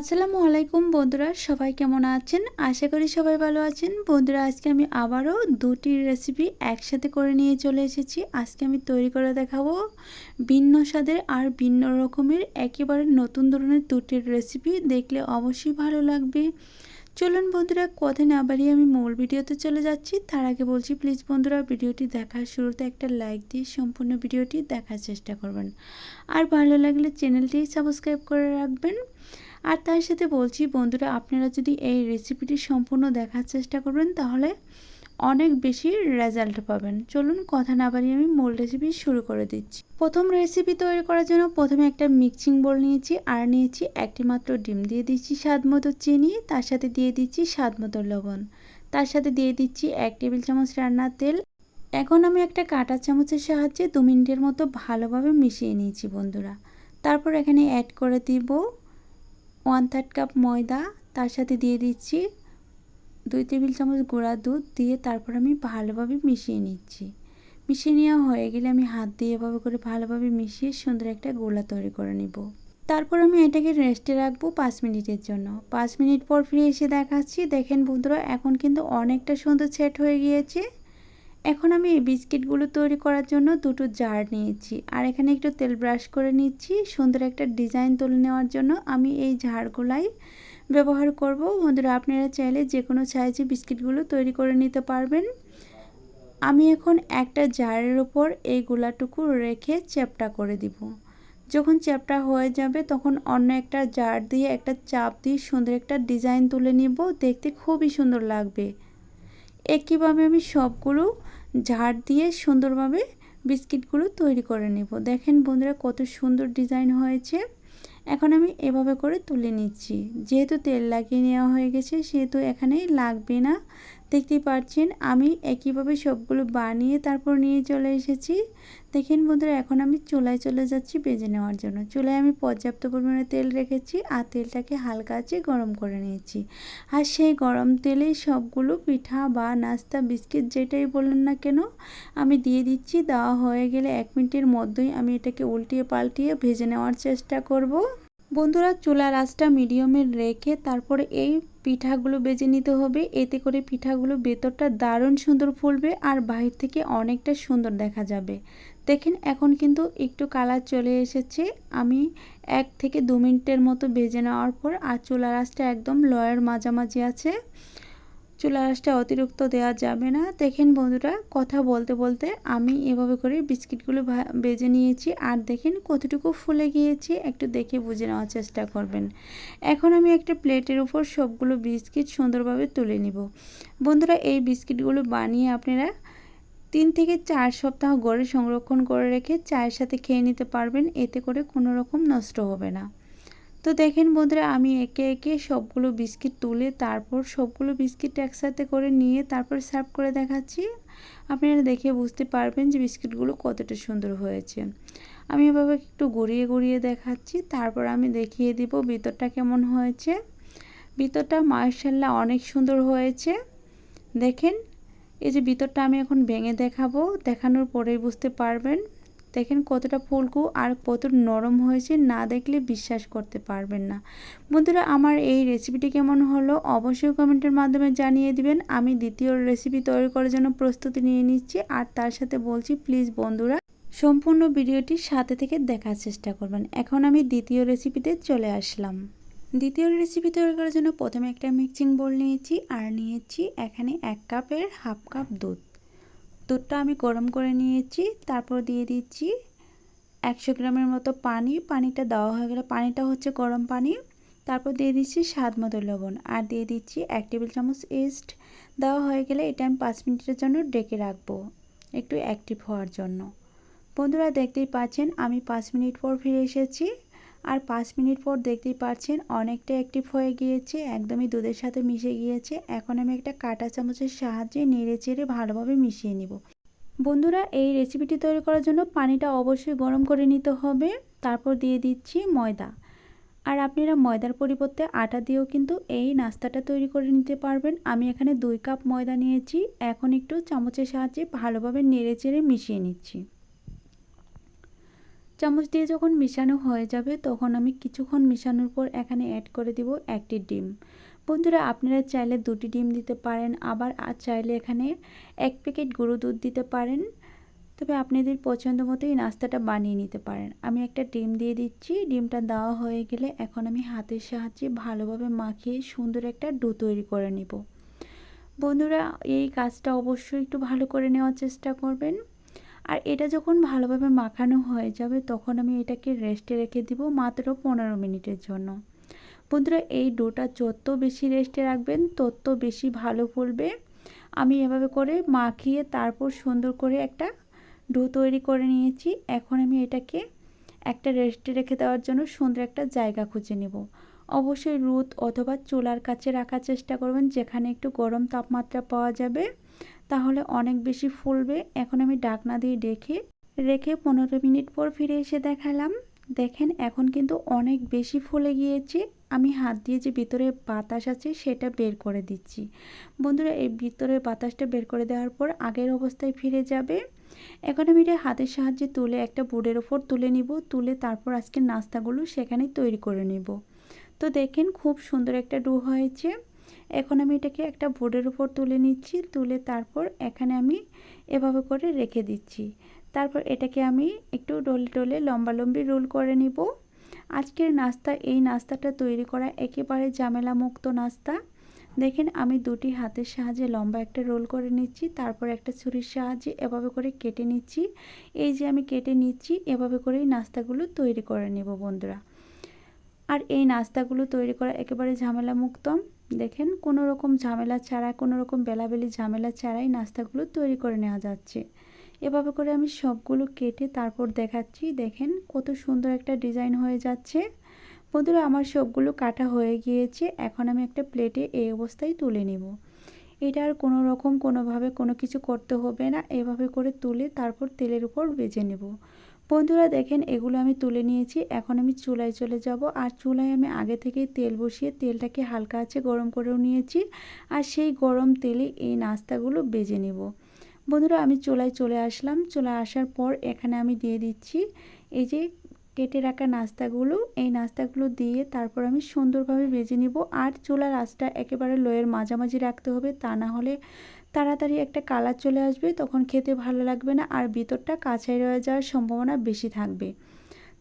আসসালামু আলাইকুম বন্ধুরা, সবাই কেমন আছেন? আশা করি সবাই ভালো আছেন। বন্ধুরা, আজকে আমি আবারও দুটি রেসিপি একসাথে করে নিয়ে চলে এসেছি। আজকে আমি তৈরি করে দেখাবো ভিন্ন স্বাদের আর ভিন্ন রকমের, একেবারে নতুন ধরনের দুটির রেসিপি দেখলে অবশ্যই ভালো লাগবে। চলুন বন্ধুরা, কথা না বাড়িয়ে আমি মূল ভিডিওতে চলে যাচ্ছি। তার আগে বলছি প্লিজ বন্ধুরা, ভিডিওটি দেখার শুরুতে একটা লাইক দিয়ে সম্পূর্ণ ভিডিওটি দেখার চেষ্টা করবেন। আর ভালো লাগলে চ্যানেলটি সাবস্ক্রাইব করে রাখবেন। আর তার সাথে বলছি, বন্ধুরা, আপনারা যদি এই রেসিপিটি সম্পূর্ণ দেখার চেষ্টা করবেন, তাহলে অনেক বেশি রেজাল্ট পাবেন। চলুন, কথা না বাড়িয়ে আমি মূল রেসিপি শুরু করে দিচ্ছি। প্রথম রেসিপি তৈরি করার জন্য প্রথমে একটা মিক্সিং বোল নিয়েছি, আর নিয়েছি একটি মাত্র ডিম। দিয়ে দিচ্ছি স্বাদ মতো চিনি, তার সাথে দিয়ে দিচ্ছি স্বাদ মতো লবণ। তার সাথে দিয়ে দিচ্ছি এক টেবিল চামচ রান্নার তেল। এখন আমি একটা কাঁটা চামচের সাহায্যে দু মিনিটের মতো ভালোভাবে মিশিয়ে নিয়েছি, বন্ধুরা। তারপর এখানে অ্যাড করে দিব ওয়ান থার্ড কাপ ময়দা, তার সাথে দিয়ে দিচ্ছি দুই টেবিল চামচ গুঁড়া দুধ দিয়ে তারপর আমি ভালোভাবে মিশিয়ে নিচ্ছি। মিশিয়ে নেওয়া হয়ে গেলে আমি হাত দিয়ে এভাবে করে ভালোভাবে মিশিয়ে সুন্দর একটা গোলা তৈরি করে নিব। তারপর আমি এটাকে রেস্টে রাখব পাঁচ মিনিটের জন্য। পাঁচ মিনিট পর ফিরে এসে দেখাচ্ছি। দেখেন বন্ধুরা, এখন কিন্তু অনেকটা সুন্দর সেট হয়ে গিয়েছে। এখন আমি এই বিস্কিটগুলো তৈরি করার জন্য দুটো জার নিয়েছি। আর এখানে একটু তেল ব্রাশ করে নিচ্ছি। সুন্দর একটা ডিজাইন তুলে নেওয়ার জন্য আমি এই ঝাড়গুলাই ব্যবহার করব। বন্ধুরা, আপনারা চাইলে যে কোনো সাইজে বিস্কিটগুলো তৈরি করে নিতে পারবেন। আমি এখন একটা জারের ওপর এই গোলাটুকু রেখে চ্যাপটা করে দিব। যখন চ্যাপটা হয়ে যাবে, তখন অন্য একটা জার দিয়ে একটা চাপ দিয়ে সুন্দর একটা ডিজাইন তুলে নিব। দেখতে খুবই সুন্দর লাগবে। একইভাবে আমি সবগুলো ঝাড় দিয়ে সুন্দরভাবে বিস্কিটগুলো তৈরি করে নেব। দেখেন বন্ধুরা কত সুন্দর ডিজাইন হয়েছে। এখন আমি এভাবে করে তুলে নিচ্ছি। যেহেতু তেল লাগিয়ে নেওয়া হয়ে গেছে, সেহেতু এখানে লাগবে না। দেখতেই পাচ্ছেন আমি একইভাবে সবগুলো বানিয়ে তারপর নিয়ে চলে এসেছি। দেখেন বন্ধুরা, এখন আমি চুলায় চলে যাচ্ছি বেজে নেওয়ার জন্য। চুলায় আমি পর্যাপ্ত পরিমাণে তেল রেখেছি আর তেলটাকে হালকা আছে গরম করে নিয়েছি। আর সেই গরম তেলে সবগুলো পিঠা বা নাস্তা, বিস্কিট যেটাই বললেন না কেন, আমি দিয়ে দিচ্ছি। দেওয়া হয়ে গেলে এক মিনিটের মধ্যেই আমি এটাকে উল্টিয়ে পাল্টিয়ে ভেজে নেওয়ার চেষ্টা করব। বন্ধুরা, চুলার আঁচটা মিডিয়ামে রেখে তারপরে এই পিঠাগুলো বেজে নিতে হবে। এতে করে পিঠাগুলো ভেতরটা দারুণ সুন্দর ফুলবে আর বাহির থেকে অনেকটা সুন্দর দেখা যাবে। দেখেন, এখন কিন্তু একটু কালার চলে এসেছে। আমি এক থেকে দু মিনিটের মতো ভেজে নেওয়ার পর আর চুলার আঁচটা একদম লয়ের মাঝামাঝি আছে। চুলা আঁচটা অতিরিক্ত দেওয়া যাবে না। দেখেন বন্ধুরা, কথা বলতে বলতে আমি এভাবে করে বিস্কিটগুলো বেজে নিয়েছি আর দেখেন কতটুকু ফুলে গিয়েছি, একটু দেখে বুঝে নেওয়ার চেষ্টা করবেন। এখন আমি একটা প্লেটের উপর সবগুলো বিস্কিট সুন্দরভাবে তুলে নিব। বন্ধুরা, এই বিস্কিটগুলো বানিয়ে আপনারা তিন থেকে চার সপ্তাহ গড়ে সংরক্ষণ করে রেখে চায়ের সাথে খেয়ে নিতে পারবেন, এতে করে কোনো রকম নষ্ট হবে না। তো দেখেন বন্ধুরা, আমি একে একে সবগুলো বিস্কিট তুলে তারপর সবগুলো বিস্কিট একসাথে করে নিয়ে তারপর সার্ভ করে দেখাচ্ছি। আপনারা দেখে বুঝতে পারবেন যে বিস্কিটগুলো কতটা সুন্দর হয়েছে। আমি এভাবে একটু গড়িয়ে গড়িয়ে দেখাচ্ছি, তারপর আমি দেখিয়ে দিব ভিতরটা কেমন হয়েছে। ভিতরটা মার্শাল্লাহ অনেক সুন্দর হয়েছে। দেখেন, এই যে ভিতরটা আমি এখন ভেঙে দেখাবো, দেখানোর পরেই বুঝতে পারবেন। দেখেন কতটা ফুলকু আর কত নরম হয়েছে, না দেখলে বিশ্বাস করতে পারবেন না। বন্ধুরা, আমার এই রেসিপিটি কেমন হলো অবশ্যই কমেন্টের মাধ্যমে জানিয়ে দিবেন। আমি দ্বিতীয় রেসিপি তৈরি করার জন্য প্রস্তুতি নিয়ে নিচ্ছি আর তার সাথে বলছি প্লিজ বন্ধুরা, সম্পূর্ণ ভিডিওটি সাথে থেকে দেখার চেষ্টা করবেন। এখন আমি দ্বিতীয় রেসিপিতে চলে আসলাম। দ্বিতীয় রেসিপি তৈরি করার জন্য প্রথমে একটা মিক্সিং বোল নিয়েছি আর নিয়েছি এখানে এক কাপের হাফ কাপ দুধ। দুধটা আমি গরম করে নিয়েছি, তারপর দিয়ে দিচ্ছি একশো গ্রামের মতো পানি, পানিটা দেওয়া হয়ে গেলে পানিটা হচ্ছে গরম পানি, তারপর দিয়ে দিচ্ছি স্বাদ মতো লবণ, আর দিয়ে দিচ্ছি এক টেবিল চামচ ইস্ট, দেওয়া হয়ে গেলে এটা আমি পাঁচ মিনিটের জন্য ডেকে রাখব, একটু অ্যাক্টিভ হওয়ার জন্য। বন্ধুরা দেখতেই পাচ্ছেন, আমি পাঁচ মিনিট পর ফিরে এসেছি। আর পাঁচ মিনিট পর দেখতেই পাচ্ছেন অনেকটা অ্যাক্টিভ হয়ে গিয়েছে, একদমই দুধের সাথে মিশে গিয়েছে। এখন আমি একটা কাটা চামচের সাহায্যে নেড়ে চেড়ে ভালোভাবে মিশিয়ে নিব। বন্ধুরা, এই রেসিপিটি তৈরি করার জন্য পানিটা অবশ্যই গরম করে নিতে হবে। তারপর দিয়ে দিচ্ছি ময়দা। আর আপনারা ময়দার পরিবর্তে আটা দিয়েও কিন্তু এই নাস্তাটা তৈরি করে নিতে পারবেন। আমি এখানে দুই কাপ ময়দা নিয়েছি। এখন একটু চামচের সাহায্যে ভালোভাবে নেড়ে চেড়ে মিশিয়ে নিচ্ছি। চামচ দিয়ে যখন মিশানো হয়ে যাবে, তখন আমি কিছুক্ষণ মিশানোর পর এখানে অ্যাড করে দিব একটি ডিম। বন্ধুরা, আপনারা চাইলে দুটি ডিম দিতে পারেন, আবার আর চাইলে এখানে এক প্যাকেট গুঁড়ো দুধ দিতে পারেন। তবে আপনাদের পছন্দ মতো এই নাস্তাটা বানিয়ে নিতে পারেন। আমি একটা ডিম দিয়ে দিচ্ছি। ডিমটা দেওয়া হয়ে গেলে এখন আমি হাতের সাহায্যে ভালোভাবে মাখিয়ে সুন্দর একটা ডো তৈরি করে নিব। বন্ধুরা, এই কাজটা অবশ্যই একটু ভালো করে নেওয়ার চেষ্টা করবেন। আর এটা যখন ভালোভাবে মাখানো হয়ে যাবে, তখন আমি এটাকে রেস্টে রেখে দিব মাত্র পনেরো মিনিটের জন্য। বন্ধুরা, এই ডোটা যত বেশি রেস্টে রাখবেন, তত বেশি ভালো ফুলবে। আমি এভাবে করে মাখিয়ে তারপর সুন্দর করে একটা ডো তৈরি করে নিয়েছি। এখন আমি এটাকে একটা রেস্টে রেখে দেওয়ার জন্য সুন্দর একটা জায়গা খুঁজে নেব। অবশ্যই রোদ অথবা চুলার কাছে রাখার চেষ্টা করবেন, যেখানে একটু গরম তাপমাত্রা পাওয়া যাবে। তাহলে অনেক বেশি ফুলবে। এখন আমি ডাকনা দিয়ে ডেকে, রেখে পনেরো মিনিট পর ফিরে এসে দেখালাম। দেখেন, এখন কিন্তু অনেক বেশি ফুলে গিয়েছে। আমি হাত দিয়ে যে ভিতরে বাতাস আছে, সেটা বের করে দিচ্ছি। বন্ধুরা, এই ভিতরের বাতাসটা বের করে দেওয়ার পর আগের অবস্থায় ফিরে যাবে। এখন আমি এটা হাতের সাহায্যে তুলে একটা বোর্ডের ওপর তুলে নিব। তুলে তারপর আজকে নাস্তাগুলো সেখানে তৈরি করে নেব। তো দেখেন, খুব সুন্দর একটা ডো হয়েছে। এখন আমি এটাকে একটা বোর্ডের উপর তুলে নিচ্ছি, তুলে তারপর এখানে আমি এভাবে করে রেখে দিচ্ছি। তারপর এটাকে আমি একটু ডলে ডলে লম্বালম্বি রোল করে নিব। আজকের নাস্তা, এই নাস্তাটা তৈরি করা একেবারে ঝামেলা মুক্ত নাস্তা। দেখেন আমি দুটি হাতের সাহায্যে লম্বা একটা রোল করে নিচ্ছি, তারপর একটা ছুরির সাহায্যে এভাবে করে কেটে নিচ্ছি। এই যে আমি কেটে নিচ্ছি, এভাবে করেই নাস্তাগুলো তৈরি করে নেব বন্ধুরা। আর এই নাস্তাগুলো তৈরি করা একেবারে ঝামেলা মুক্ত দেখেন কোনো রকম ঝামেলা ছাড়া কোনো রকম বেলাবেলি ঝামেলা ছাড়াই নাস্তাগুলো তৈরি করে নেওয়া যাচ্ছে। এভাবে করে আমি সবগুলো কেটে তারপর দেখাচ্ছি। দেখেন, কত সুন্দর একটা ডিজাইন হয়ে যাচ্ছে। বন্ধুরা, আমার সবগুলো কাটা হয়ে গিয়েছে। এখন আমি একটা প্লেটে এই অবস্থায় তুলে নেব। এটা আর কোনো রকম কোনোভাবে কোনো কিছু করতে হবে না। এভাবে করে তুলে তারপর তেলের উপর বেজে নেব। বন্ধুরা দেখেন, এগুলো আমি তুলে নিয়েছি। এখন আমি চুলায় চলে যাব। আর চুলায় আমি আগে থেকেই তেল বসিয়ে তেলটাকে হালকা আছে গরম করেও নিয়েছি। আর সেই গরম তেলে এই নাস্তাগুলো বেজে নেব। বন্ধুরা, আমি চুলায় চলে আসলাম। চলে আসার পর এখানে আমি দিয়ে দিচ্ছি এই যে কেটে রাখা নাস্তাগুলো। এই নাস্তাগুলো দিয়ে তারপর আমি সুন্দরভাবে ভেজে নিব। আর চুলার আঁচটা একেবারে লোয়ের মাঝামাঝি রাখতে হবে। তা না হলে তাড়াতাড়ি একটা কালার চলে আসবে, তখন খেতে ভালো লাগবে না আর ভিতরটা কাছাই রয়ে যাওয়ার সম্ভাবনা বেশি থাকবে।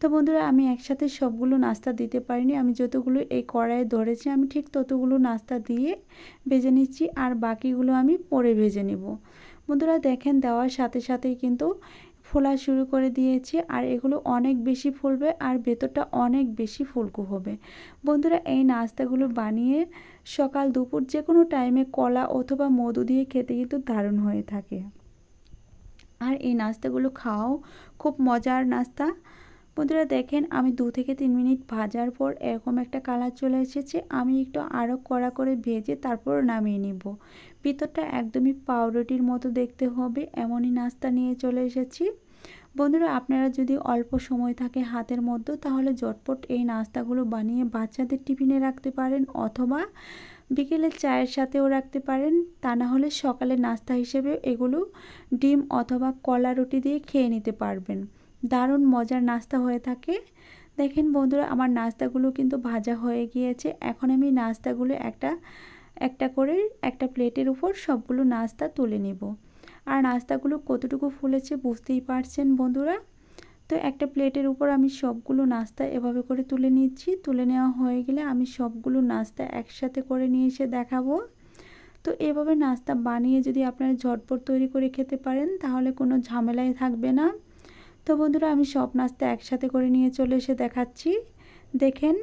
তো বন্ধুরা, আমি একসাথে সবগুলো নাস্তা দিতে পারিনি, আমি যতগুলো এই কড়াইয়ে ধরেছি, আমি ঠিক ততগুলো নাস্তা দিয়ে ভেজে নিচ্ছি আর বাকিগুলো আমি পরে ভেজে নেব। বন্ধুরা, দেখেন দেওয়ার সাথে সাথেই কিন্তু ফোলা শুরু করে দিয়েছি আর এগুলো অনেক বেশি ফুলবে আর ভেতরটা অনেক বেশি ফুলকু হবে। বন্ধুরা, এই নাস্তাগুলো বানিয়ে সকাল দুপুর যে কোনো টাইমে কলা অথবা মধু দিয়ে খেতে কিন্তু দারুণ হয়ে থাকে। আর এই নাস্তাগুলো খাওয়াও খুব মজার নাস্তা। বন্ধুরা দেখেন, আমি দু থেকে তিন মিনিট ভাজার পর এরকম একটা কালার চলে এসেছে। আমি একটু আরও কড়া করে ভেজে তারপর নামিয়ে নিব। ভিতরটা একদমই পাউরুটির মতো দেখতে হবে, এমনই নাস্তা নিয়ে চলে এসেছি। বন্ধুরা, আপনারা যদি অল্প সময় থাকে হাতের মধ্যে, তাহলে জটপট এই নাস্তাগুলো বানিয়ে বাচ্চাদের টিফিনে রাখতে পারেন অথবা বিকেলের চায়ের সাথেও রাখতে পারেন। তা না হলে সকালে নাস্তা হিসেবে এগুলো ডিম অথবা কলা রুটি দিয়ে খেয়ে নিতে পারবেন। দারুণ মজার নাস্তা হয়ে থাকে। দেখেন বন্ধুরা, আমার নাস্তাগুলো কিন্তু ভাজা হয়ে গিয়েছে। এখন আমি নাস্তাগুলো একটা একটা করে একটা প্লেটের উপর সবগুলো নাস্তা তুলে নেব। আর নাস্তাগুলো কতটুকু ফুলেছে বুঝতেই পারছেন বন্ধুরা? তো একটা প্লেটের উপর আমি সবগুলো নাস্তা এভাবে করে তুলে নিচ্ছি। তুলে নেওয়া হয়ে গেলে আমি সবগুলো নাস্তা একসাথে করে নিয়ে এসে দেখাবো। তো এভাবে নাস্তা বানিয়ে যদি আপনারা ঝটপট তৈরি করে খেতে পারেন, তাহলে কোনো ঝামেলাই থাকবে না। তো বন্ধুরা, আমি সব নাস্তা একসাথে করে নিয়ে চলে এসে দেখাচ্ছি। দেখেন,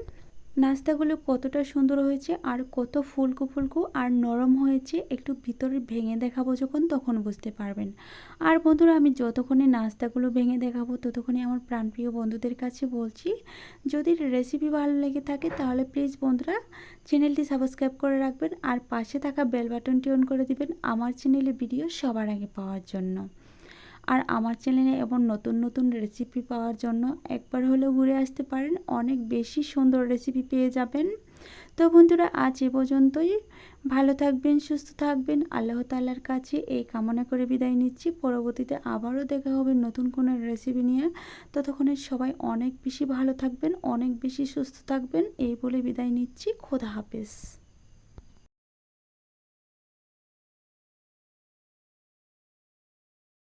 নাস্তাগুলো কতটা সুন্দর হয়েছে আর কত ফুলকু ফুলকু আর নরম হয়েছে। একটু ভিতরে ভেঙে দেখাবো যখন, তখন বুঝতে পারবেন। আর বন্ধুরা, আমি যতক্ষণে নাস্তাগুলো ভেঙে দেখাবো, ততক্ষণে আমার প্রাণপ্রিয় বন্ধুদের কাছে বলছি, যদি রেসিপি ভালো লেগে থাকে তাহলে প্লিজ বন্ধুরা, চ্যানেলটি সাবস্ক্রাইব করে রাখবেন আর পাশে থাকা বেল বাটনটি অন করে দিবেন আমার চ্যানেলে ভিডিও সবার আগে পাওয়ার জন্য। আর আমার চ্যানেলে এমন নতুন নতুন রেসিপি পাওয়ার জন্য একবার হলেও ঘুরে আসতে পারেন। অনেক বেশি সুন্দর রেসিপি পেয়ে যাবেন। তো বন্ধুরা, আজ এ পর্যন্তই। ভালো থাকবেন, সুস্থ থাকবেন। আল্লাহ তাল্লার কাছে এই কামনা করে বিদায় নিচ্ছি। পরবর্তীতে আবারও দেখা হবে নতুন কোনো রেসিপি নিয়ে। ততক্ষণে সবাই অনেক বেশি ভালো থাকবেন, অনেক বেশি সুস্থ থাকবেন। এই বলে বিদায় নিচ্ছি। খোদা হাফেজ।